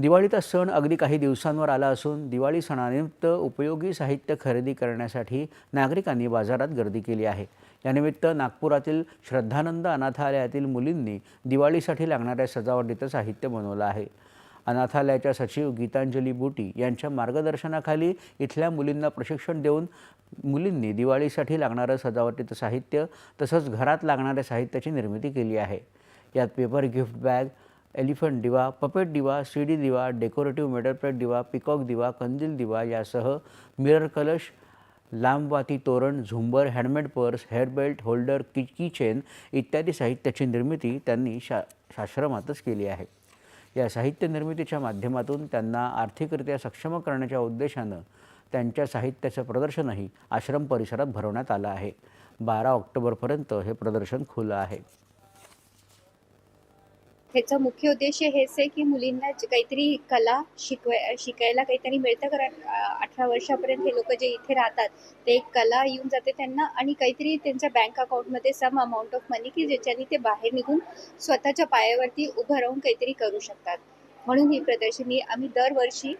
दिवाळीचा सण अगदी काही दिवसांवर आला असून दिवाळी सणानिमित्त उपयोगी साहित्य खरेदी करण्यासाठी नागरिकांनी बाजारात गर्दी केली आहे. यानिमित्त नागपुरातील श्रद्धानंद अनाथालयातील मुलींनी दिवाळीसाठी लागणाऱ्या सजावटीचं साहित्य बनवलं आहे. अनाथालयाच्या सचिव गीतांजली बुटी यांच्या मार्गदर्शनाखाली इथल्या मुलींना प्रशिक्षण देऊन मुलींनी दिवाळीसाठी लागणारं सजावटीचं साहित्य तसंच घरात लागणाऱ्या साहित्याची निर्मिती केली आहे. यात पेपर गिफ्ट बॅग एलिफंट दिवा पपेट दिवा सी डी दिवा डेकोरेटिव्ह मेटल प्लेट दिवा पिकॉक दिवा कंदील दिवा यासह मिरर कलश लांबवाती तोरण झुंबर हँडमेड पर्स हेअरबेल्ट होल्डर की की चेन इत्यादी साहित्याची निर्मिती त्यांनी शा शाश्रमातच केली आहे. या साहित्य निर्मितीच्या माध्यमातून त्यांना आर्थिकरित्या सक्षम करण्याच्या उद्देशानं त्यांच्या साहित्याचं प्रदर्शनही आश्रम परिसरात भरवण्यात आलं आहे. बारा ऑक्टोबरपर्यंत हे प्रदर्शन खुलं आहे. ह्याचा मुख्य उद्देश हेच आहे की मुलींना काहीतरी कला शिकवाय शिकायला काहीतरी मिळतं. कारण अठरा वर्षापर्यंत हे लोक जे इथे राहतात ते एक कला येऊन जाते त्यांना आणि काहीतरी त्यांच्या बँक अकाउंटमध्ये सम अमाऊंट ऑफ मनी की ज्याच्याने ते बाहेर निघून स्वतःच्या पायावरती उभं राहून काहीतरी करू शकतात. म्हणून ही प्रदर्शनी आम्ही दरवर्षी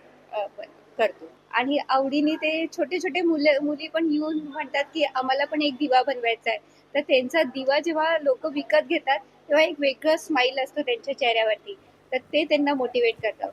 करतो. आणि आवडीने ते छोटे छोटे मुले मुली पण येऊन म्हणतात की आम्हाला पण एक दिवा बनवायचा आहे. तर त्यांचा दिवा जेव्हा लोक विकत घेतात तेव्हा एक वेगळं स्माईल असतो त्यांच्या चेहऱ्यावरती. तर ते त्यांना मोटिवेट करतात.